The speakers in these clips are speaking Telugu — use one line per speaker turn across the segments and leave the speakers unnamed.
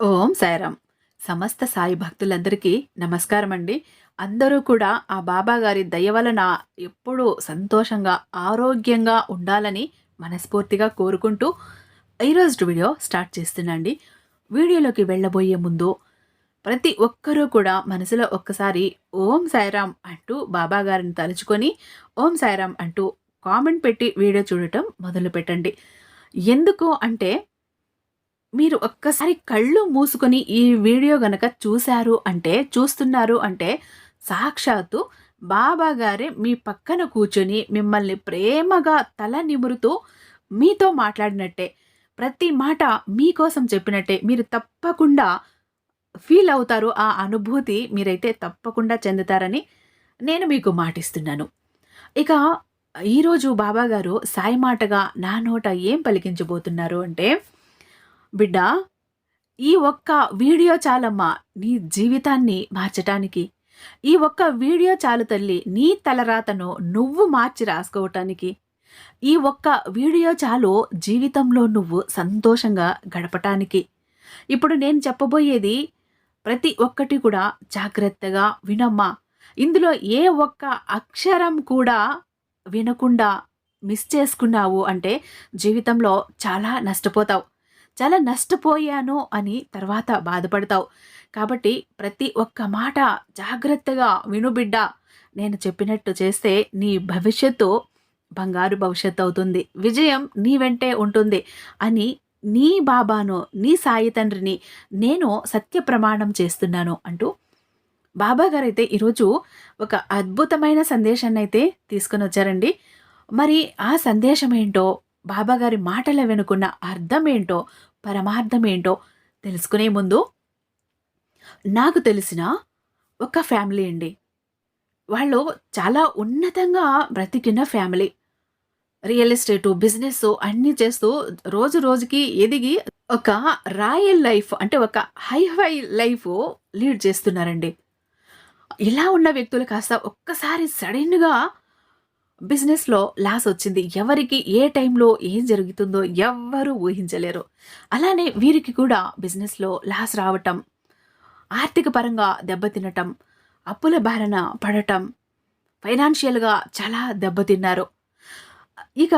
ఓం సాయిరామ్. సమస్త సాయి భక్తులందరికీ నమస్కారం అండి అందరూ కూడా ఆ బాబా గారి దయ వలన ఎప్పుడూ సంతోషంగా ఆరోగ్యంగా ఉండాలని మనస్ఫూర్తిగా కోరుకుంటూ ఈరోజు వీడియో స్టార్ట్ చేస్తున్నాండి వీడియోలోకి వెళ్ళబోయే ముందు ప్రతి ఒక్కరూ కూడా మనసులో ఒక్కసారి ఓం సాయిరామ్ అంటూ బాబా గారిని తలుచుకొని ఓం సాయిరామ్ అంటూ కామెంట్ పెట్టి వీడియో చూడటం మొదలు పెట్టండి ఎందుకు అంటే మీరు ఒక్కసారి కళ్ళు మూసుకొని ఈ వీడియో గనక చూశారు అంటే చూస్తున్నారు అంటే సాక్షాత్తు బాబా గారే మీ పక్కన కూర్చొని మిమ్మల్ని ప్రేమగా తల నిమురుతూ మీతో మాట్లాడినట్టే ప్రతి మాట మీకోసం చెప్పినట్టే మీరు తప్పకుండా ఫీల్ అవుతారు ఆ అనుభూతి మీరైతే తప్పకుండా చెందుతారని నేను మీకు మాటిస్తున్నాను. ఇక ఈరోజు బాబాగారు సాయి మాటగా నా నోట ఏం పలికించబోతున్నారు అంటే బిడ్డ ఈ ఒక్క వీడియో చాలమ్మా నీ జీవితాన్ని మార్చటానికి. ఈ ఒక్క వీడియో చాలు తల్లి నీ తలరాతను నువ్వు మార్చి రాసుకోవటానికి. ఈ ఒక్క వీడియో చాలు జీవితంలో నువ్వు సంతోషంగా గడపటానికి. ఇప్పుడు నేను చెప్పబోయేది ప్రతి ఒక్కటి కూడా జాగ్రత్తగా వినమ్మా. ఇందులో ఏ ఒక్క అక్షరం కూడా వినకుండా మిస్ చేసుకున్నావు అంటే జీవితంలో చాలా నష్టపోతావు. చాలా నష్టపోయాను అని తర్వాత బాధపడతావు. కాబట్టి ప్రతి ఒక్క మాట జాగ్రత్తగా వినుబిడ్డ నేను చెప్పినట్టు చేస్తే నీ భవిష్యత్తు బంగారు భవిష్యత్తు అవుతుంది. విజయం నీ వెంటే ఉంటుంది అని నీ బాబాను నీ సాయి తండ్రిని నేను సత్య ప్రమాణం చేస్తున్నాను అంటూ బాబా గారు అయితే ఈరోజు ఒక అద్భుతమైన సందేశాన్ని అయితే తీసుకొని వచ్చారండి. మరి ఆ సందేశం ఏంటో బాబాగారి మాటల వెనుకున్న అర్థమేంటో పరమార్థమేంటో తెలుసుకునే ముందు నాకు తెలిసిన ఒక ఫ్యామిలీ అండి. వాళ్ళు చాలా ఉన్నతంగా బ్రతికిన ఫ్యామిలీ. రియల్ ఎస్టేటు బిజినెస్ అన్నీ చేస్తూ రోజు రోజుకి ఎదిగి ఒక రాయల్ లైఫ్ అంటే ఒక హై హై లైఫ్ లీడ్ చేస్తున్నారండి. ఇలా ఉన్న వ్యక్తులు కాస్త ఒక్కసారి సడన్గా బిజినెస్లో లాస్ వచ్చింది. ఎవరికి ఏ టైంలో ఏం జరుగుతుందో ఎవ్వరూ ఊహించలేరు. అలానే వీరికి కూడా బిజినెస్లో లాస్ రావటం ఆర్థిక పరంగా దెబ్బతినటం అప్పుల బారిన పడటం ఫైనాన్షియల్గా చాలా దెబ్బతిన్నారు. ఇక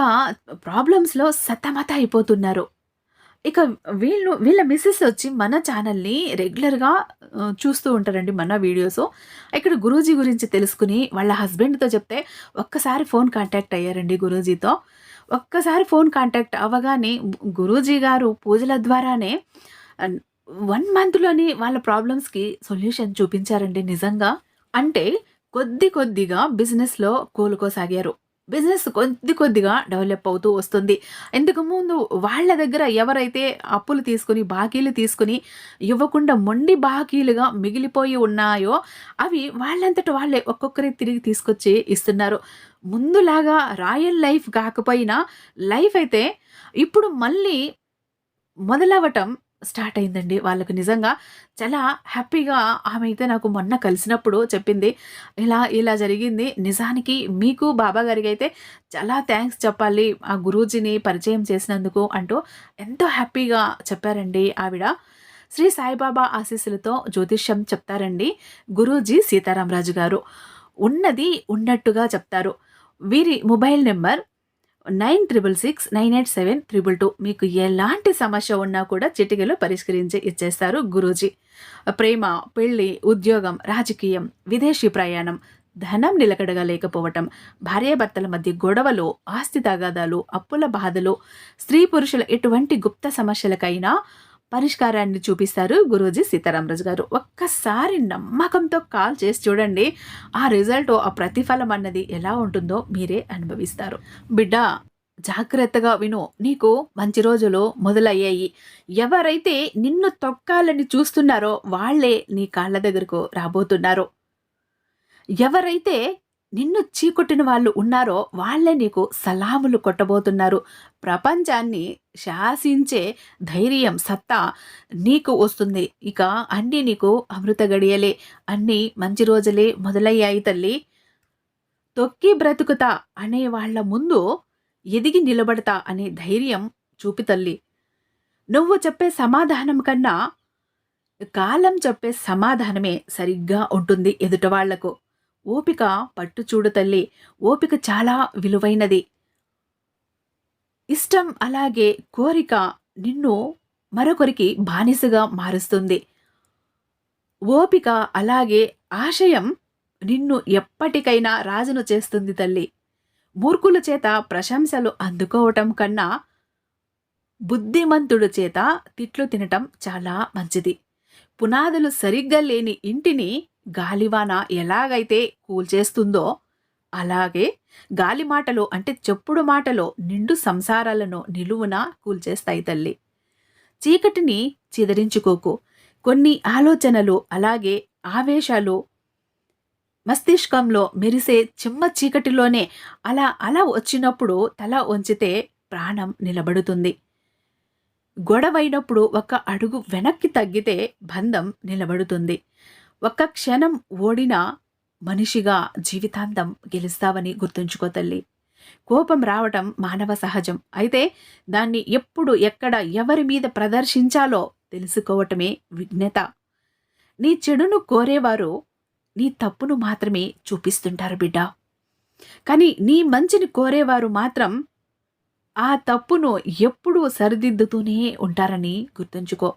ప్రాబ్లమ్స్లో సతమత అయిపోతున్నారు ఇక వీళ్ళు వీళ్ళ మిస్సెస్ వచ్చి మన ఛానల్ని రెగ్యులర్గా చూస్తూ ఉంటారండి మన వీడియోస్ ఇక్కడ గురూజీ గురించి తెలుసుకుని వాళ్ళ హస్బెండ్తో చెప్తే ఒక్కసారి ఫోన్ కాంటాక్ట్ అయ్యారండి గురూజీతో. ఒక్కసారి ఫోన్ కాంటాక్ట్ అవ్వగానే గురూజీ గారు పూజల ద్వారానే వన్ మంత్లోని వాళ్ళ ప్రాబ్లమ్స్కి సొల్యూషన్ చూపించారండి నిజంగా. అంటే కొద్ది కొద్దిగా బిజినెస్లో కోలుకోసాగారు. బిజినెస్ కొద్ది కొద్దిగా డెవలప్ అవుతూ వస్తుంది. ఇంతకు ముందు వాళ్ళ దగ్గర ఎవరైతే అప్పులు తీసుకుని బాకీలు తీసుకుని ఇవ్వకుండా మొండి బాకీలుగా మిగిలిపోయి ఉన్నాయో అవి వాళ్ళంతటి వాళ్ళే ఒక్కొక్కరి తిరిగి తీసుకొచ్చి ఇస్తున్నారు. ముందులాగా రాయల్ లైఫ్ కాకపోయినా లైఫ్ అయితే ఇప్పుడు మళ్ళీ మొదలవటం స్టార్ట్ అయిందండి. వాళ్ళకు నిజంగా చాలా హ్యాపీగా ఆమె అయితే నాకు మొన్న కలిసినప్పుడు చెప్పింది ఇలా ఇలా జరిగింది. నిజానికి మీకు బాబా గారికి అయితే చాలా థ్యాంక్స్ చెప్పాలి. ఆ గురూజీని పరిచయం చేసినందుకు అంటూ ఎంతో హ్యాపీగా చెప్పారండి ఆవిడ. శ్రీ సాయిబాబా ఆశీస్సులతో జ్యోతిష్యం చెప్తారండి గురూజీ సీతారామరాజు గారు. ఉన్నది ఉన్నట్టుగా చెప్తారు. వీరి mobile number nine triple six nine eight seven triple two. మీకు ఎలాంటి సమస్య ఉన్నా కూడా చిటికలో పరిష్కరించి ఇచ్చేస్తారు గురూజీ. ప్రేమ పెళ్ళి ఉద్యోగం రాజకీయం విదేశీ ప్రయాణం ధనం నిలకడగా లేకపోవటం భార్యాభర్తల మధ్య గొడవలు ఆస్తి తగాదాలు అప్పుల బాధలు స్త్రీ పురుషుల ఎటువంటి గుప్త సమస్యలకైనా పరిష్కారాన్ని చూపిస్తారు గురూజీ సీతారామరాజు గారు. ఒక్కసారి నమ్మకంతో కాల్ చేసి చూడండి ఆ రిజల్ట్ ఆ ప్రతిఫలం అన్నది ఎలా ఉంటుందో మీరే అనుభవిస్తారు. బిడ్డ జాగ్రత్తగా విను. నీకు మంచి రోజులు మొదలయ్యాయి. ఎవరైతే నిన్ను తొక్కాలని చూస్తున్నారో వాళ్ళే నీ కాళ్ళ దగ్గరకు రాబోతున్నారు. ఎవరైతే నిన్ను చీకొట్టిన వాళ్ళు ఉన్నారో వాళ్ళే నీకు సలాములు కొట్టబోతున్నారు. ప్రపంచాన్ని శాసించే ధైర్యం సత్తా నీకు వస్తుంది. ఇక అన్నీ నీకు అమృత గడియలే. అన్నీ మంచి రోజులే మొదలయ్యాయి తల్లి. తొక్కి బ్రతుకుతా అనే వాళ్ళ ముందు ఎదిగి నిలబడతా అనే ధైర్యం చూపి తల్లి. నువ్వు చెప్పే సమాధానం కన్నా కాలం చెప్పే సమాధానమే సరిగ్గా ఉంటుంది ఎదుటవాళ్ళకు ఓపిక పట్టు చూడు తల్లి ఓపిక చాలా విలువైనది. ఇష్టం అలాగే కోరిక నిన్ను మరొకరికి బానిసగా మారుస్తుంది. ఓపిక అలాగే ఆశయం నిన్ను ఎప్పటికైనా రాజును చేస్తుంది తల్లి. మూర్ఖుల చేత ప్రశంసలు అందుకోవటం కన్నా బుద్ధిమంతుడు చేత తిట్లు తినటం చాలా మంచిది. పునాదులు సరిగ్గా లేని ఇంటిని గాలివాన ఎలాగైతే కూల్చేస్తుందో అలాగే గాలి మాటలు అంటే చెప్పుడు మాటలో నిండు సంసారాలను నిలువున కూల్చేస్తాయి తల్లి. చీకటిని చిదరించుకోకు. కొన్ని ఆలోచనలు అలాగే ఆవేశాలు మస్తిష్కంలో మెరిసే చిమ్మ చీకటిలోనే అలా అలా వచ్చినప్పుడు తల వంచితే ప్రాణం నిలబడుతుంది. గొడవైనప్పుడు ఒక అడుగు వెనక్కి తగ్గితే బంధం నిలబడుతుంది. ఒక్క క్షణం ఓడినా మనిషిగా జీవితాంతం గెలుస్తావని గుర్తుంచుకో తల్లి. కోపం రావటం మానవ సహజం. అయితే దాన్ని ఎప్పుడు ఎక్కడ ఎవరి మీద ప్రదర్శించాలో తెలుసుకోవటమే విజ్ఞత నీ చెడును కోరేవారు నీ తప్పును మాత్రమే చూపిస్తుంటారు బిడ్డ. కానీ నీ మంచిని కోరేవారు మాత్రం ఆ తప్పును ఎప్పుడూ సరిదిద్దుతూనే ఉంటారని గుర్తుంచుకో.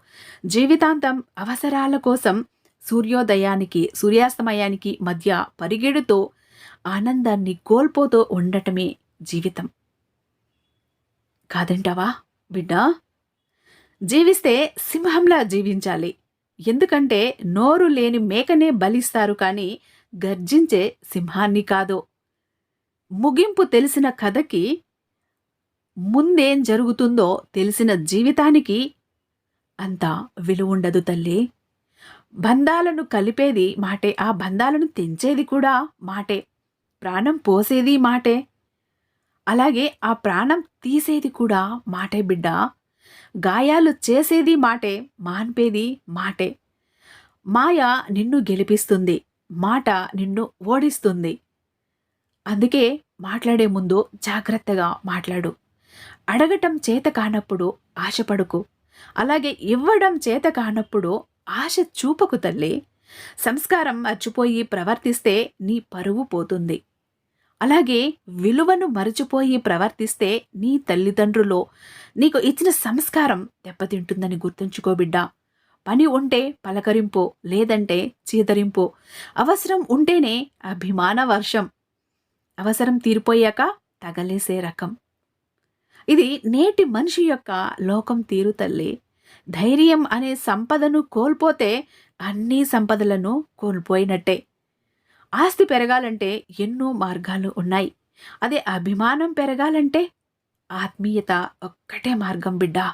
జీవితాంతం అవసరాల కోసం సూర్యోదయానికి సూర్యాస్తమయానికి మధ్య పరిగెడుతో ఆనందాన్ని కోల్పోతూ ఉండటమే జీవితం. కాదంటావా బిడ్డ? జీవిస్తే సింహంలా జీవించాలి. ఎందుకంటే నోరు లేని మేకనే బలిస్తారు కానీ గర్జించే సింహాన్ని కాదు. ముగింపు తెలిసిన కథకి ముందేం జరుగుతుందో తెలిసిన జీవితానికి అంత విలువుండదు తల్లి. బంధాలను కలిపేది మాటే ఆ బంధాలను తెంచేది కూడా మాటే. ప్రాణం పోసేది మాటే. అలాగే ఆ ప్రాణం తీసేది కూడా మాటే బిడ్డ. గాయాలు చేసేది మాటే మాన్పేది మాటే. మాయ నిన్ను గెలిపిస్తుంది మాట నిన్ను ఓడిస్తుంది. అందుకే మాట్లాడే ముందు జాగ్రత్తగా మాట్లాడు. అడగటం చేత కానప్పుడు ఆశపడుకు. అలాగే ఇవ్వడం చేత కానప్పుడు ఆశ చూపకు తల్లి. సంస్కారం మర్చిపోయి ప్రవర్తిస్తే నీ పరువు పోతుంది. అలాగే విలువను మరచిపోయి ప్రవర్తిస్తే నీ తల్లిదండ్రులు నీకు ఇచ్చిన సంస్కారం దెబ్బతింటుందని గుర్తుంచుకో బిడ్డా. పని ఉంటే పలకరింపు లేదంటే చీదరింపు. అవసరం ఉంటేనే అభిమాన వర్షం. అవసరం తీరిపోయాక తగలేసే రకం. ఇది నేటి మనిషి యొక్క లోకం తీరు తల్లి. ధైర్యం అనే సంపదను కోల్పోతే అన్ని సంపదలను కోల్పోయినట్టే. ఆస్తి పెరగాలంటే ఎన్నో మార్గాలు ఉన్నాయి. అదే అభిమానం పెరగాలంటే ఆత్మీయత ఒక్కటే మార్గం బిడ్డా.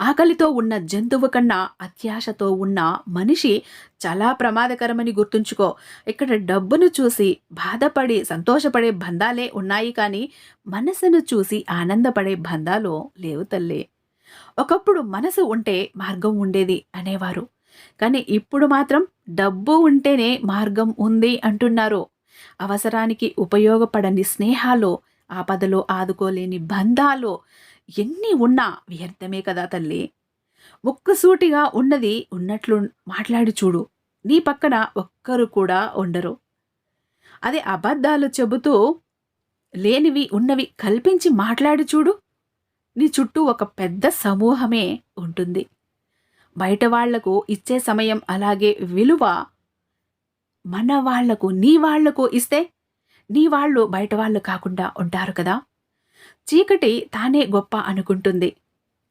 ఆకలితో ఉన్న జంతువు కన్నా అత్యాశతో ఉన్న మనిషి చాలా ప్రమాదకరమని గుర్తుంచుకో. ఇక్కడ డబ్బును చూసి బాధపడి సంతోషపడే బంధాలే ఉన్నాయి కానీ మనసును చూసి ఆనందపడే బంధాలు లేవు తల్లే. ఒకప్పుడు మనసు ఉంటే మార్గం ఉండేది అనేవారు. కానీ ఇప్పుడు మాత్రం డబ్బు ఉంటేనే మార్గం ఉంది అంటున్నారు. అవసరానికి ఉపయోగపడని స్నేహాలు ఆపదలో ఆదుకోలేని బంధాలు ఎన్ని ఉన్నా వ్యర్థమే కదా తల్లి. ముక్కుసూటిగా ఉన్నది ఉన్నట్లు మాట్లాడి చూడు. నీ పక్కన ఒక్కరు కూడా ఉండరు. అదే అబద్ధాలు చెబుతూ లేనివి ఉన్నవి కల్పించి మాట్లాడి చూడు. నీ చుట్టూ ఒక పెద్ద సమూహమే ఉంటుంది. బయట వాళ్ళకు ఇచ్చే సమయం అలాగే విలువ మన వాళ్ళకు నీ వాళ్ళకు ఇస్తే నీ వాళ్ళు బయట వాళ్ళు కాకుండా ఉంటారు కదా. చీకటి తానే గొప్ప అనుకుంటుంది.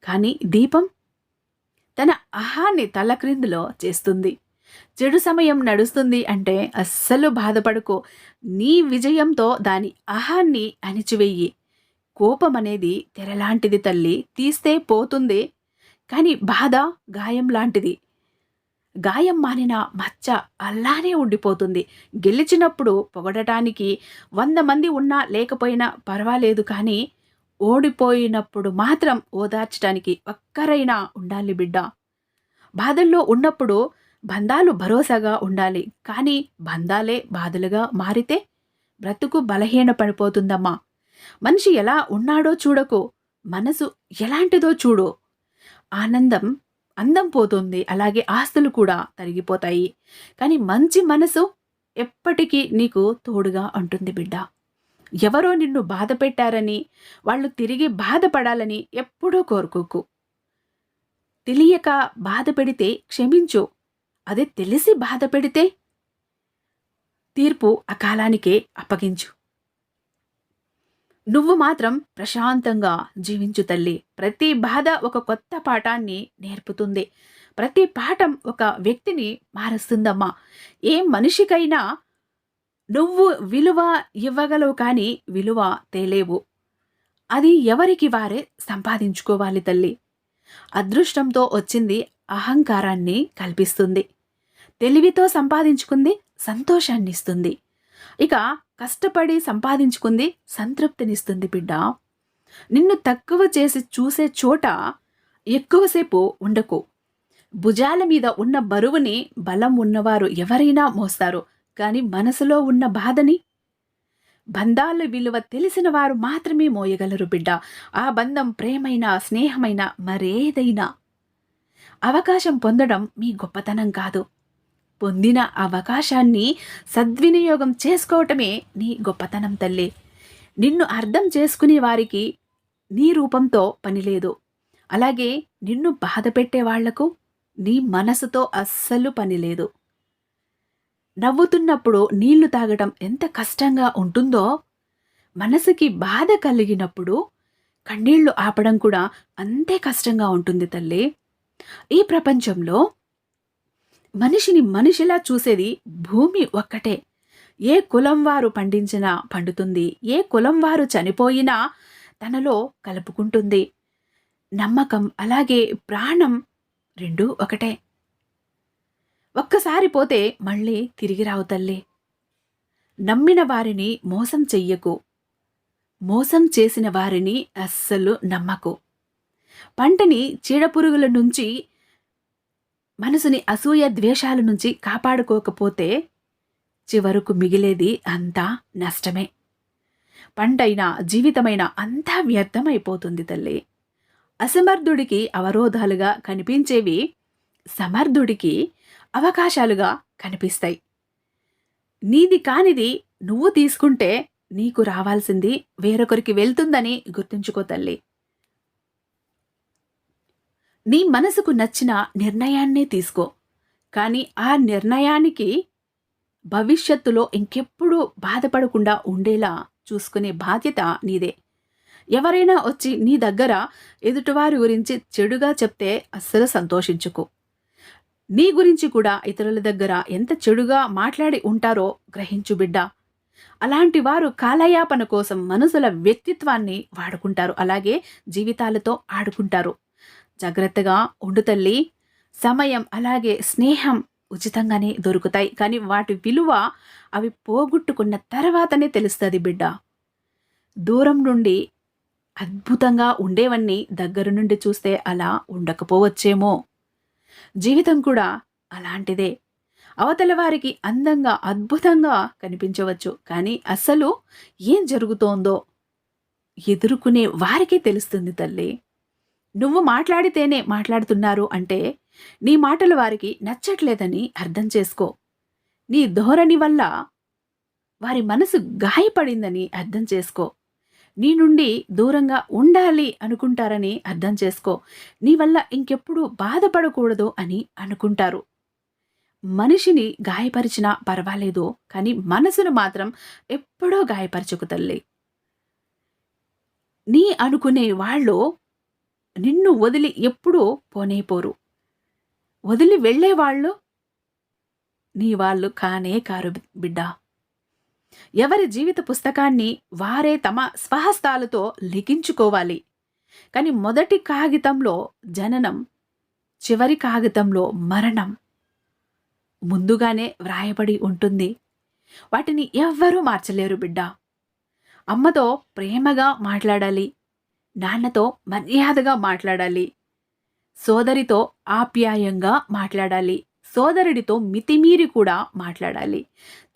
కానీ దీపం తన అహాన్ని తలక్రిందులో చేస్తుంది. చెడు సమయం నడుస్తుంది అంటే అస్సలు బాధపడుకో. నీ విజయంతో దాని అహాన్ని అణిచివెయ్యి కోపం అనేది తెరలాంటిది తల్లి తీస్తే పోతుంది. కానీ బాధ గాయం లాంటిది. గాయం మానిన మచ్చ అలానే ఉండిపోతుంది. గెలిచినప్పుడు పొగడటానికి వంద మంది ఉన్నా లేకపోయినా పర్వాలేదు కానీ ఓడిపోయినప్పుడు మాత్రం ఓదార్చడానికి ఒక్కరైనా ఉండాలి బిడ్డ. బాధల్లో ఉన్నప్పుడు బంధాలు భరోసాగా ఉండాలి. కానీ బంధాలే బాధలుగా మారితే బ్రతుకు బలహీన పడిపోతుందమ్మా మనిషి ఎలా ఉన్నాడో చూడకు మనసు ఎలాంటిదో చూడు. ఆనందం అందం పోతుంది అలాగే ఆస్తులు కూడా తరిగిపోతాయి. కానీ మంచి మనసు ఎప్పటికీ నీకు తోడుగా ఉంటుంది బిడ్డ. ఎవరో నిన్ను బాధ పెట్టారని వాళ్ళు తిరిగి బాధపడాలని ఎప్పుడూ కోరుకోకు. తెలియక బాధ పెడితే క్షమించు అదే తెలిసి బాధ పెడితే తీర్పు అకాలానికే అప్పగించు. నువ్వు మాత్రం ప్రశాంతంగా జీవించు తల్లి. ప్రతి బాధ ఒక కొత్త పాఠాన్ని నేర్పుతుంది. ప్రతి పాఠం ఒక వ్యక్తిని మారుస్తుందమ్మా. ఏ మనిషికైనా నువ్వు విలువ ఇవ్వగలవు కానీ విలువ తేలేవు. అది ఎవరికి వారే సంపాదించుకోవాలి తల్లి. అదృష్టంతో వచ్చింది అహంకారాన్ని కల్పిస్తుంది. తెలివితో సంపాదించుకుంది సంతోషాన్ని ఇస్తుంది ఇక కష్టపడి సంపాదించుకుంది సంతృప్తినిస్తుంది బిడ్డ. నిన్ను తక్కువ చేసి చూసే చోట ఎక్కువసేపు ఉండకు. భుజాల మీద ఉన్న బరువుని బలం ఉన్నవారు ఎవరైనా మోస్తారు కానీ మనసులో ఉన్న బాధని? బంధాల విలువ తెలిసిన వారు మాత్రమే మోయగలరు బిడ్డ. ఆ బంధం ప్రేమైన స్నేహమైన మరేదైనా. అవకాశం పొందడం మీ గొప్పతనం కాదు. పొందిన అవకాశాన్ని సద్వినియోగం చేసుకోవటమే నీ గొప్పతనం తల్లి. నిన్ను అర్థం చేసుకునే వారికి నీ రూపంతో పనిలేదు అలాగే నిన్ను బాధ పెట్టే వాళ్ళకు నీ మనసుతో అస్సలు పనిలేదు నవ్వుతున్నప్పుడు నీళ్ళు తాగటం ఎంత కష్టంగా ఉంటుందో మనసుకి బాధ కలిగినప్పుడు కన్నీళ్ళు ఆపడం కూడా అంతే కష్టంగా ఉంటుంది తల్లి. ఈ ప్రపంచంలో మనిషిని మనిషిలా చూసేది భూమి ఒక్కటే. ఏ కులం వారు పండించినా పండుతుంది ఏ కులం వారు చనిపోయినా తనలో కలుపుకుంటుంది. నమ్మకం అలాగే ప్రాణం రెండూ ఒకటే. ఒక్కసారి పోతే మళ్ళీ తిరిగి రావు తల్లి. నమ్మిన వారిని మోసం చెయ్యకు. మోసం చేసిన వారిని అస్సలు నమ్మకు. పంటని చీడపురుగుల నుంచి మనసుని అసూయ ద్వేషాల నుంచి కాపాడుకోకపోతే చివరకు మిగిలేది అంతా నష్టమే. పంటైనా జీవితమైన అంతా వ్యర్థమైపోతుంది తల్లి. అసమర్థుడికి అవరోధాలుగా కనిపించేవి సమర్థుడికి అవకాశాలుగా కనిపిస్తాయి. నీది కానిది నువ్వు తీసుకుంటే నీకు రావాల్సింది వేరొకరికి వెళ్తుందని గుర్తుంచుకో తల్లి. నీ మనసుకు నచ్చిన నిర్ణయాన్నే తీసుకో. కానీ ఆ నిర్ణయానికి భవిష్యత్తులో ఇంకెప్పుడు బాధపడకుండా ఉండేలా చూసుకునే బాధ్యత నీదే. ఎవరైనా వచ్చి నీ దగ్గర ఎదుటివారి గురించి చెడుగా చెప్తే అస్సలు సంతోషించుకో. నీ గురించి కూడా ఇతరుల దగ్గర ఎంత చెడుగా మాట్లాడి ఉంటారో గ్రహించు బిడ్డ. అలాంటి వారు కాలయాపన కోసం మనసుల వ్యక్తిత్వాన్ని వాడుకుంటారు. అలాగే జీవితాలతో ఆడుకుంటారు. జాగ్రత్తగా ఉండు తల్లి. సమయం అలాగే స్నేహం ఉచితంగానే దొరుకుతాయి. కానీ వాటి విలువ అవి పోగొట్టుకున్న తర్వాతనే తెలుస్తుంది బిడ్డ. దూరం నుండి అద్భుతంగా ఉండేవన్నీ దగ్గర నుండి చూస్తే అలా ఉండకపోవచ్చేమో. జీవితం కూడా అలాంటిదే. అవతల వారికి అందంగా అద్భుతంగా కనిపించవచ్చు. కానీ అసలు ఏం జరుగుతోందో ఎదుర్కొనే వారికే తెలుస్తుంది తల్లి. నువ్వు మాట్లాడితేనే మాట్లాడుతున్నారు అంటే నీ మాటలు వారికి నచ్చట్లేదని అర్థం చేసుకో. నీ ధోరణి వల్ల వారి మనసు గాయపడిందని అర్థం చేసుకో. నీ నుండి దూరంగా ఉండాలి అనుకుంటారని అర్థం చేసుకో. నీ వల్ల ఇంకెప్పుడు బాధపడకూడదు అని అనుకుంటారు. మనిషిని గాయపరిచినా పర్వాలేదు కానీ మనసును మాత్రం ఎప్పుడో గాయపరచకు తల్లి. నీ అనుకునే వాళ్ళు నిన్ను వదిలి ఎప్పుడూ పోనేపోరు వదిలి వెళ్ళేవాళ్ళు నీ వాళ్ళు కానే కారు బిడ్డ. ఎవరి జీవిత పుస్తకాన్ని వారే తమ స్వహస్తాలతో లిఖించుకోవాలి. కానీ మొదటి కాగితంలో జననం చివరి కాగితంలో మరణం ముందుగానే వ్రాయబడి ఉంటుంది. వాటిని ఎవ్వరూ మార్చలేరు బిడ్డ. అమ్మతో ప్రేమగా మాట్లాడాలి. నాన్నతో మర్యాదగా మాట్లాడాలి. సోదరితో ఆప్యాయంగా మాట్లాడాలి. సోదరుడితో మితిమీరి కూడా మాట్లాడాలి.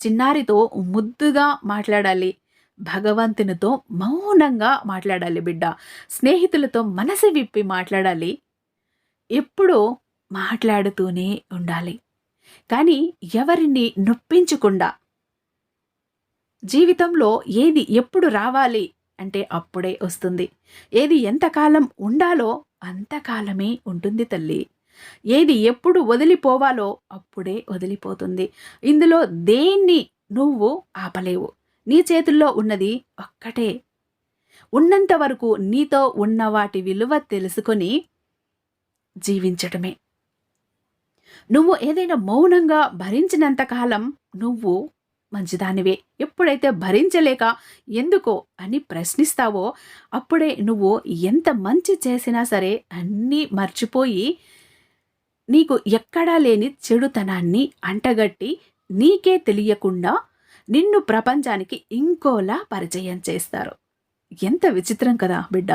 చిన్నారితో ముద్దుగా మాట్లాడాలి. భగవంతునితో మౌనంగా మాట్లాడాలి బిడ్డ. స్నేహితులతో మనసు విప్పి మాట్లాడాలి. ఎప్పుడూ మాట్లాడుతూనే ఉండాలి. కానీ ఎవరిని నొప్పించకుండా జీవితంలో ఏది ఎప్పుడు రావాలి? అంటే అప్పుడే వస్తుంది. ఏది ఎంతకాలం ఉండాలో అంతకాలమే ఉంటుంది తల్లి. ఏది ఎప్పుడు వదిలిపోవాలో అప్పుడే వదిలిపోతుంది. ఇందులో దేన్ని నువ్వు ఆపలేవు. నీ చేతుల్లో ఉన్నది ఒక్కటే. ఉన్నంత వరకు నీతో ఉన్న వాటి విలువ తెలుసుకొని జీవించటమే. నువ్వు ఏదైనా మౌనంగా భరించినంతకాలం నువ్వు మంచిదానివే. ఎప్పుడైతే భరించలేక ఎందుకో అని ప్రశ్నిస్తావో అప్పుడే నువ్వు ఎంత మంచి చేసినా సరే అన్నీ మర్చిపోయి నీకు ఎక్కడా లేని చెడుతనాన్ని అంటగట్టి నీకే తెలియకుండా నిన్ను ప్రపంచానికి ఇంకోలా పరిచయం చేస్తారు. ఎంత విచిత్రం కదా బిడ్డ!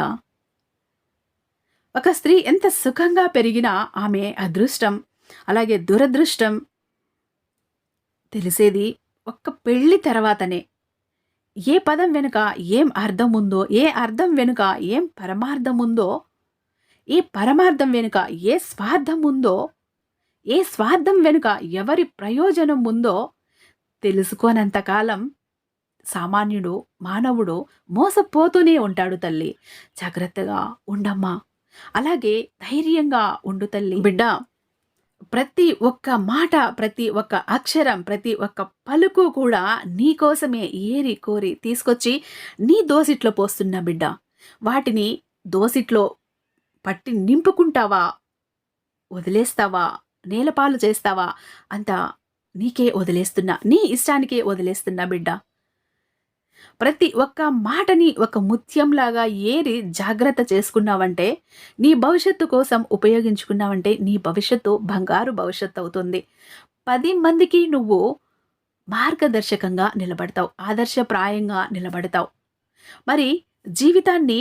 ఒక స్త్రీ ఎంత సుఖంగా పెరిగినా ఆమె అదృష్టం అలాగే దురదృష్టం తెలిసేది ఒక్క పెళ్ళి తర్వాతనే. ఏ పదం వెనుక ఏం అర్థం ఉందో ఏ అర్థం వెనుక ఏం పరమార్థం ఉందో ఏ పరమార్థం వెనుక ఏ స్వార్థం ఉందో ఏ స్వార్థం వెనుక ఎవరి ప్రయోజనం ఉందో తెలుసుకోనంతకాలం సామాన్యుడు మానవుడు మోసపోతూనే ఉంటాడు తల్లి. జాగ్రత్తగా ఉండమ్మా. అలాగే ధైర్యంగా ఉండు తల్లి. బిడ్డ ప్రతి ఒక్క మాట ప్రతి ఒక్క అక్షరం ప్రతి ఒక్క పలుకు కూడా నీకోసమే ఏరి కోరి తీసుకొచ్చి నీ దోసిట్లో పోస్తున్న బిడ్డ. వాటిని దోసిట్లో పట్టి నింపుకుంటావా? వదిలేస్తావా? నేలపాలు చేస్తావా? అంత నీకే వదిలేస్తున్నా నీ ఇష్టానికే వదిలేస్తున్నా బిడ్డ. ప్రతి ఒక్క మాటని ఒక ముత్యంలాగా ఏరి జాగ్రత్త చేసుకున్నావంటే నీ భవిష్యత్తు కోసం ఉపయోగించుకున్నావంటే నీ భవిష్యత్తు బంగారు భవిష్యత్తు అవుతుంది. పది మందికి నువ్వు మార్గదర్శకంగా నిలబడతావు ఆదర్శప్రాయంగా నిలబడతావు. మరి జీవితాన్ని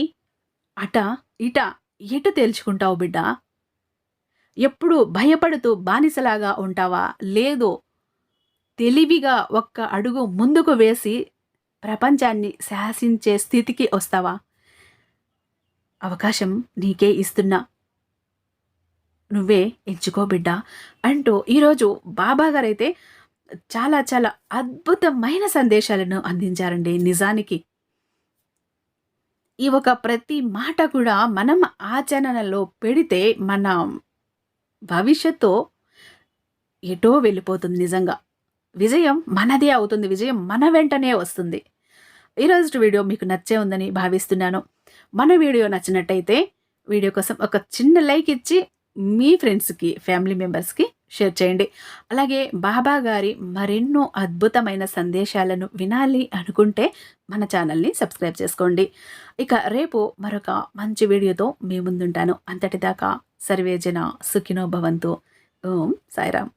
అట ఇట ఎటు తేల్చుకుంటావు బిడ్డ? ఎప్పుడు భయపడుతూ బానిసలాగా ఉంటావా? లేదో తెలివిగా ఒక్క అడుగు ముందుకు వేసి ప్రపంచాన్ని శాసించే స్థితికి వస్తావా? అవకాశం నీకే ఇస్తున్నా. నువ్వే ఎంచుకో బిడ్డ అంటూ ఈరోజు బాబా గారైతే చాలా చాలా అద్భుతమైన సందేశాలను అందించారండి నిజానికి. ఈ ఒక ప్రతి మాట కూడా మనం ఆచరణలో పెడితే మన భవిష్యత్తు ఎటో వెళ్ళిపోతుంది నిజంగా. విజయం మనదే అవుతుంది. విజయం మన వెంటనే వస్తుంది. ఈరోజు వీడియో మీకు నచ్చే ఉందని భావిస్తున్నాను. మన వీడియో నచ్చినట్టయితే వీడియో కోసం ఒక చిన్న లైక్ ఇచ్చి మీ ఫ్రెండ్స్కి ఫ్యామిలీ మెంబర్స్కి షేర్ చేయండి. అలాగే బాబా గారి మరెన్నో అద్భుతమైన సందేశాలను వినాలి అనుకుంటే మన ఛానల్ని సబ్స్క్రైబ్ చేసుకోండి. ఇక రేపు మరొక మంచి వీడియోతో మీ ముందుంటాను. అంతటిదాకా సర్వేజన సుఖినో భవంతు. ఓం సాయిరామ్.